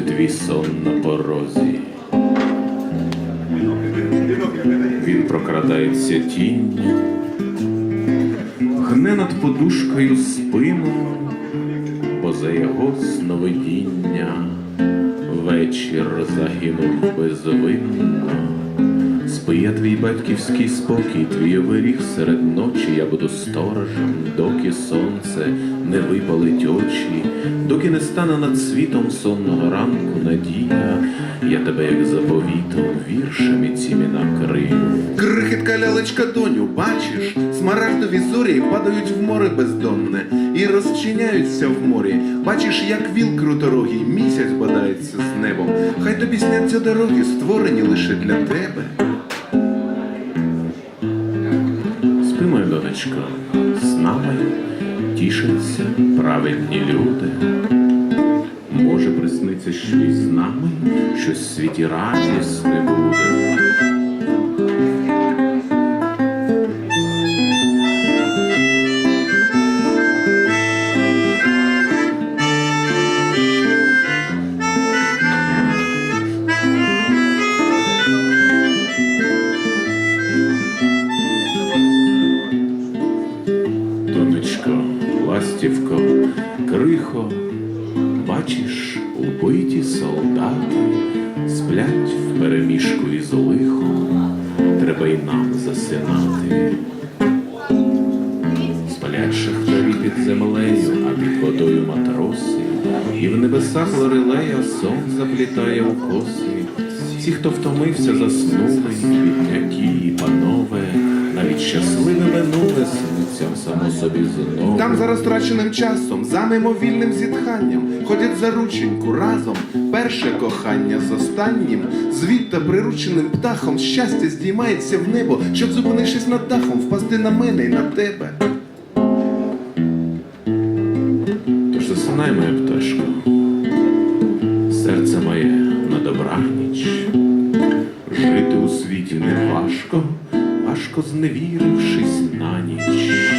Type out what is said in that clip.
ти твій сон на порозі. Він прокрадається тінь, гне над подушкою спину, бо за його сновидіння вечір загинув безвинно. Спиє твій батьківський спокій, твій оберіг серед ночі, я буду сторожем, доки сонце не випалить очі, доки не стане над світом сонного ранку надія, я тебе, як заповітом, віршами цими накрию. Крихітка лялечка доню, бачиш, смарагдові зорі падають в море бездонне і розчиняються в морі. Бачиш, як віл круторогий місяць бодається з небом. Хай тобі сняться дороги, створені лише для тебе. Донечко, з нами тішаться праведні люди. Може, присниться щось з нами, щось в світі радісне буде. Крихо, бачиш, убиті солдати сплять в переміжку із лихом, треба й нам засинати. Сплять шахтарі під землею, а під водою матроси, і в небесах лорелея сон заплітає у коси. Всі, хто втомився, заснули, само собі знову. Там за розтраченим часом, за мимовільним зітханням, ходять за рученьку разом. Перше кохання з останнім, звідти прирученим птахом щастя здіймається в небо, щоб, зупинившись над дахом, впасти на мене і на тебе. Тож засинай, моя пташко, серце моє на добраніч. Жити у світі не важко, важко зневірившись на ніч.